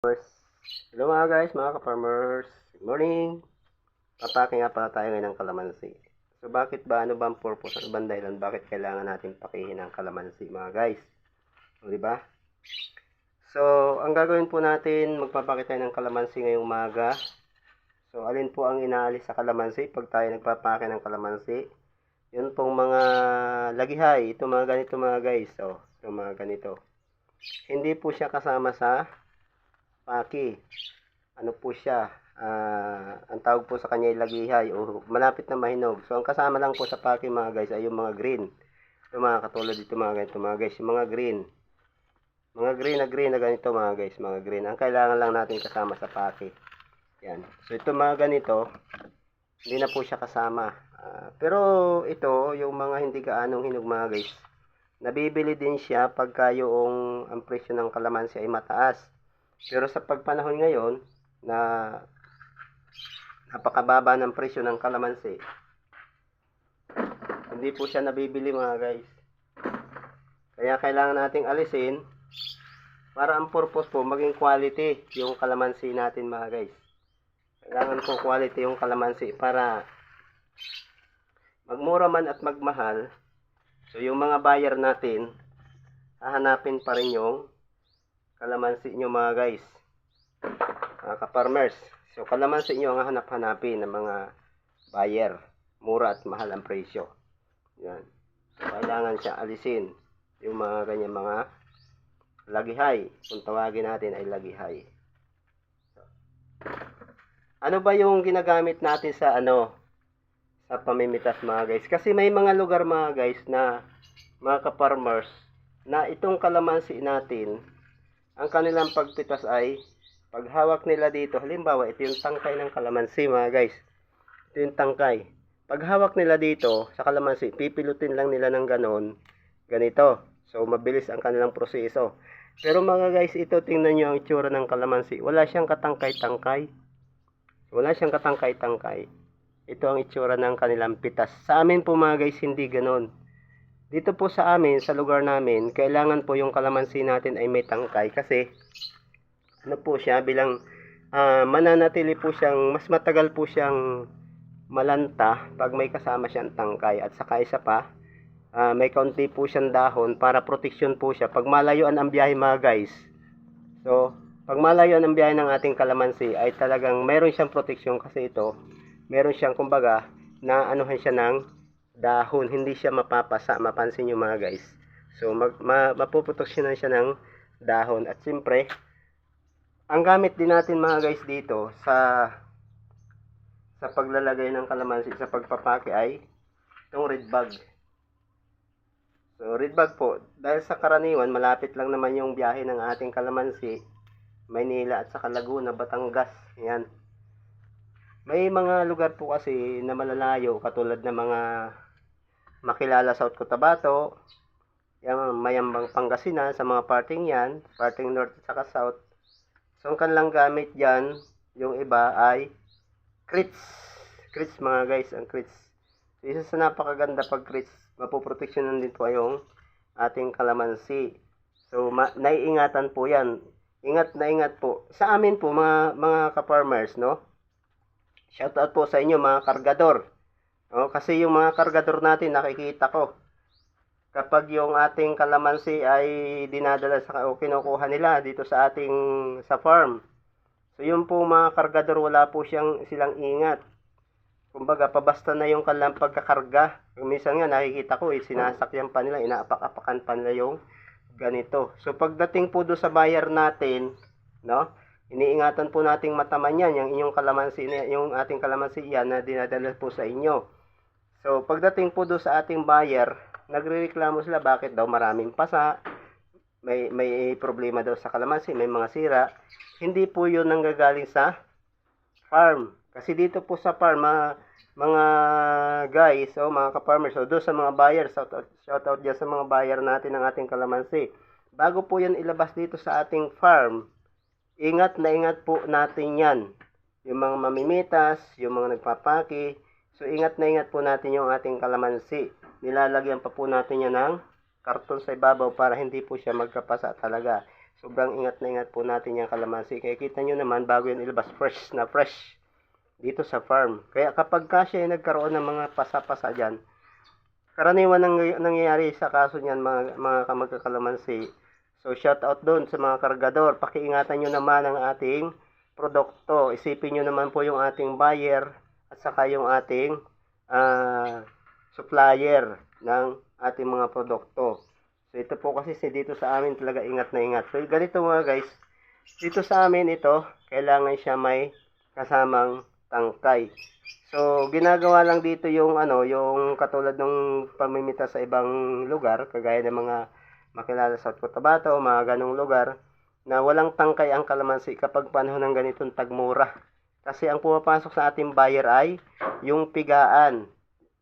Hello mga guys, mga ka-farmers. Good morning. Papake nga pala tayo ngayon ng kalamansi. So bakit ba, ano ba ang purpose, ano ba dahilan, bakit kailangan natin pakihin ang kalamansi mga guys? O di ba? So, ang gagawin po natin, magpapakita tayo ng kalamansi ngayong umaga. So, alin po ang inaalis sa kalamansi pag tayo nagpapake ng kalamansi? Yun pong mga lagihay, ito mga ganito mga guys. So, ito mga ganito. Hindi po siya kasama sa paki. Ano po siya? ah, ang tawag po sa kanya ay lagihay o malapit na mahinog. So, ang kasama lang po sa paki mga guys ay yung mga green. Yung mga katulad dito mga ganito mga guys. Yung mga green. Mga green na green na ganito mga guys. Mga green. Ang kailangan lang natin kasama sa paki. Yan. So, ito mga ganito. Hindi na po siya kasama. Ah, pero ito, yung mga hindi gaanong hinog mga guys. Nabibili din siya pagka yung ang presyo ng kalamansi ay mataas. Pero sa pagpanahon ngayon na napakababa ng presyo ng kalamansi, hindi po siya nabibili mga guys. Kaya kailangan nating alisin para ang purpose po maging quality yung kalamansi natin mga guys. Kailangan po quality yung kalamansi para magmura man at magmahal. So yung mga buyer natin, hahanapin pa rin yung kalamansi nyo mga guys. Mga ka-farmers. So kalamansi nyo ang hanap-hanapin ng mga buyer. Mura at mahal ang presyo. Yan. Kailangan siya alisin yung mga ganyan mga lagihay. Kung tawagin natin ay lagihay. So, ano ba yung ginagamit natin sa ano sa pamimitas mga guys? Kasi may mga lugar mga guys na mga ka-farmers na itong kalamansi natin ang kanilang pagpitas ay paghawak nila dito, halimbawa ito yung tangkay ng kalamansi mga guys. Ito yung tangkay. Paghawak nila dito sa kalamansi, pipilutin lang nila ng ganon, ganito. So mabilis ang kanilang proseso. Pero mga guys, ito tingnan nyo ang itsura ng kalamansi. Wala siyang katangkay-tangkay. Wala siyang katangkay-tangkay. Ito ang itsura ng kanilang pitas. Sa amin po mga guys, hindi ganon. Dito po sa amin, sa lugar namin, kailangan po yung kalamansi natin ay may tangkay kasi ano po siya bilang ah, mananatili po siyang mas matagal po siyang malanta pag may kasama siyang tangkay at saka isa pa ah, may kaunti po siyang dahon para proteksyon po siya. Pag malayuan ang biyahe mga guys so pag malayuan ang biyahe ng ating kalamansi ay talagang mayroon siyang proteksyon kasi ito meron siyang kumbaga na anuhan siya ng dahon hindi siya mapapasa mapansin nyo mga guys so mag, ma, mapuproteksyonan siya ng dahon at siyempre ang gamit din natin mga guys dito sa sa paglalagay ng kalamansi sa pagpapake ay itong red bag. So red bag po, dahil sa karaniwan malapit lang naman yung biyahe ng ating kalamansi, Maynila at saka Laguna, Batangas. Yan. May mga lugar po kasi na malalayo katulad ng mga makilala South Cotabato, yung Mayambang Pangasinan sa mga parting yan, parting north at saka south. So, ang kanilang gamit dyan, yung iba ay crits. Crits mga guys, ang crits. So, isa sa napakaganda pag crits, mapoproteksyonan din po yung ating kalamansi. So, naiingatan po yan. Ingat na ingat po. Sa amin po, mga, mga ka-farmers, no? Shoutout po sa inyo, mga kargador. No? Kasi yung mga kargador natin, nakikita ko, kapag yung ating kalamansi ay dinadala sa o kinukuha nila dito sa ating sa farm. So yung po mga kargador wala po siyang silang ingat. Kumbaga pabasta na yung kanilang pagkakarga. Minsan nga nakikita ko eh, sinasakyan pa nila, inaapak-apakan pa nila yung ganito. So pagdating po do sa buyer natin, no? Iniingatan po nating mataman yan, yung inyong kalamansi, yung ating kalamansi yan na dinadala po sa inyo. So pagdating po do sa ating buyer, nagrereklamo sila bakit daw maraming pasa, may may problema daw sa kalamansi, may mga sira. Hindi po 'yun nanggagaling sa farm. Kasi dito po sa farm, mga, mga guys, o mga ka-farmers, so doon sa mga buyers, shout out, shout out dyan sa mga buyer natin ng ating kalamansi. Bago po yan ilabas dito sa ating farm, ingat na ingat po natin yan. Yung mga mamimitas, yung mga nagpapaki, so ingat na ingat po natin yung ating kalamansi nilalagyan pa po natin yan ng karton sa ibabaw para hindi po siya magkapasa talaga. Sobrang ingat na ingat po natin yung kalamansi. Kaya kita nyo naman, bago yan ilabas, fresh na fresh dito sa farm. Kaya kapag ka siya nagkaroon ng mga pasa-pasa dyan, karaniwan nang nangyayari sa kaso niyan mga, mga kamagkakalamansi. So shout out doon sa mga kargador. Pakiingatan nyo naman ang ating produkto. Isipin nyo naman po yung ating buyer at saka yung ating ah, supplier ng ating mga produkto. So ito po kasi si dito sa amin talaga ingat na ingat. So ganito mga guys, dito sa amin ito, kailangan siya may kasamang tangkay. So ginagawa lang dito yung ano, yung katulad ng pamimita sa ibang lugar, kagaya ng mga makilala sa Cotabato, mga ganong lugar, na walang tangkay ang kalamansi kapag panahon ng ganitong tagmura. Kasi ang pumapasok sa ating buyer ay yung pigaan.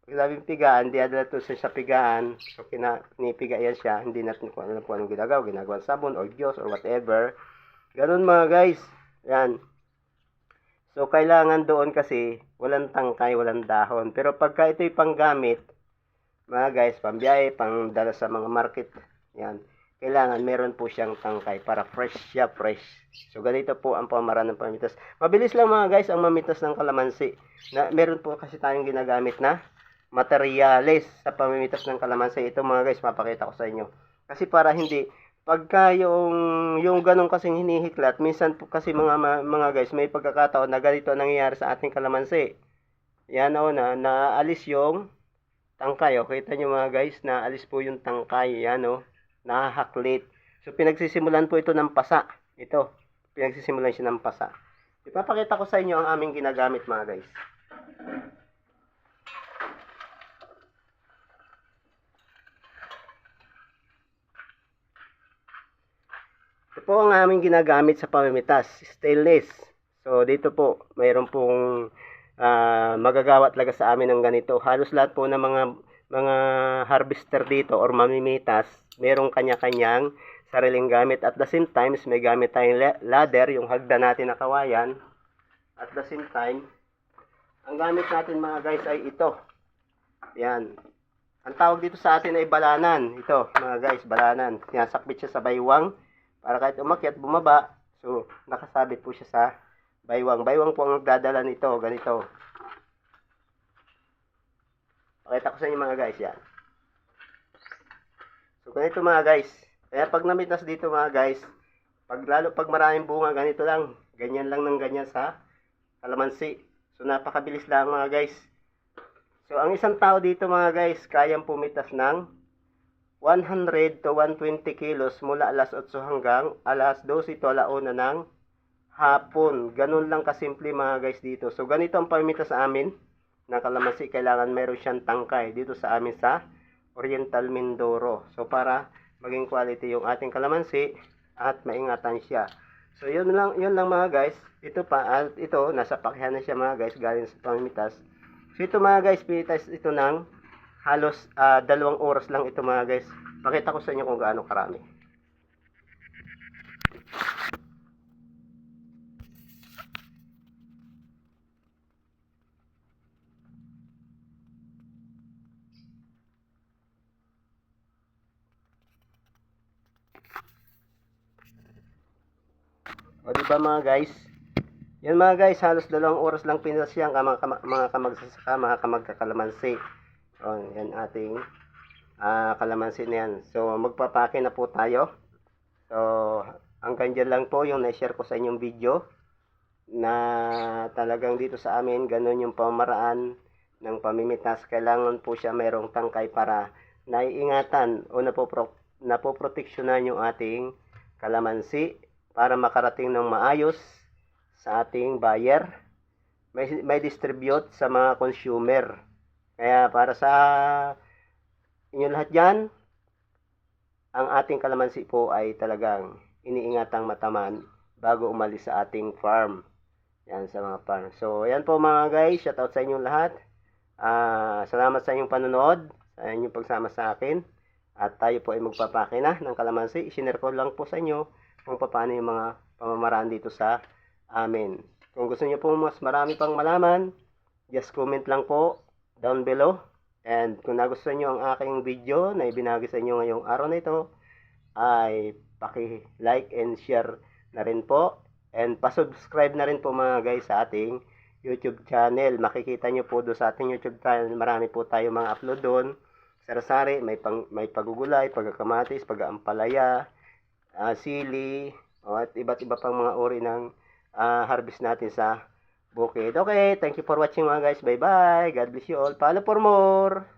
Pag sabing pigaan, diadala to siya sa pigaan. So, kina, yan siya. Hindi natin kung alam kung anong ginagawa. Ginagawa sabon or Diyos or whatever. Ganun mga guys. Yan. So, kailangan doon kasi walang tangkay, walang dahon. Pero pagka ito'y panggamit, mga guys, pambiyahe, pang dala sa mga market, yan. Kailangan meron po siyang tangkay para fresh siya, fresh. So, ganito po ang pamaraan ng pamitas. Mabilis lang mga guys ang mamitas ng kalamansi. Na, meron po kasi tayong ginagamit na materyales sa pamimitas ng kalamansi. Ito mga guys, papakita ko sa inyo. Kasi para hindi, pagka yung, yung ganun kasing hinihiklat, minsan po kasi mga, mga guys, may pagkakataon na ganito ang nangyayari sa ating kalamansi. Yan o na, naalis yung tangkay. O, kita nyo mga guys, naalis po yung tangkay. Yan o, nahahaklit. So, pinagsisimulan po ito ng pasa. Ito, pinagsisimulan siya ng pasa. Ipapakita ko sa inyo ang aming ginagamit mga guys. Ito po ang aming ginagamit sa pamimitas, stainless. So dito po, mayroon pong ah, magagawa talaga sa amin ng ganito. Halos lahat po ng mga mga harvester dito or mamimitas, merong kanya-kanyang sariling gamit. At the same time, may gamit tayong la- ladder, yung hagda natin na kawayan. At the same time, ang gamit natin mga guys ay ito. Yan. Ang tawag dito sa atin ay balanan. Ito, mga guys, balanan. Sinasakbit siya sa baywang para kahit umakyat, bumaba. So, nakasabit po siya sa baywang. Baywang po ang nagdadala nito. Ganito. Pakita ko sa inyo mga guys, yan. So, ganito mga guys. Kaya pag namitas dito mga guys, pag lalo pag maraming bunga, ganito lang. Ganyan lang ng ganyan sa kalamansi. So, napakabilis lang mga guys. So, ang isang tao dito mga guys, kayang pumitas ng 100 to 120 kilos mula alas 8 hanggang alas 12 to alauna ng hapon. Ganun lang kasimple mga guys dito. So, ganito ang pamitas sa amin ng kalamansi. Kailangan meron siyang tangkay dito sa amin sa Oriental Mindoro. So, para maging quality yung ating kalamansi at maingatan siya. So, yun lang, yun lang mga guys. Ito pa, at ito, nasa pakyahan na siya mga guys, galing sa pamimitas. So, ito mga guys, pinitas ito ng halos ah, dalawang oras lang ito mga guys. Pakita ko sa inyo kung gaano karami. O di mga guys? Yan mga guys, halos dalawang oras lang pinas yan mga, kama- mga kamagsasaka, mga kamagkakalamansi. O, yan ating ah, kalamansi na yan. So, magpapake na po tayo. So, hanggang dyan lang po yung na-share ko sa inyong video na talagang dito sa amin, ganun yung pamaraan ng pamimitas. Kailangan po siya mayroong tangkay para naiingatan o napopro, napoproteksyonan yung ating kalamansi para makarating ng maayos sa ating buyer. May, may distribute sa mga consumer. Kaya para sa inyo lahat dyan, ang ating kalamansi po ay talagang iniingatang mataman bago umalis sa ating farm. Yan sa mga farm. So, yan po mga guys. Shout out sa inyong lahat. Ah, salamat sa inyong panonood, sa inyong pagsama sa akin. At tayo po ay magpapake na ng kalamansi. Isinare ko lang po sa inyo kung paano yung mga pamamaraan dito sa amin. Kung gusto niyo po mas marami pang malaman, just comment lang po down below. And kung nagustuhan niyo ang aking video na ibinahagi sa inyo ngayong araw na ito, ay paki-like and share na rin po. And pa-subscribe na rin po mga guys sa ating YouTube channel. Makikita nyo po doon sa ating YouTube channel. Marami po tayo mga upload doon. Sarasari, may, pang, may pagugulay, pagkakamatis, pag-ampalaya, ah, sili, at iba't iba pang mga uri ng ah, harvest natin sa bukid. Okay, thank you for watching mga guys. Bye-bye. God bless you all. Follow for more.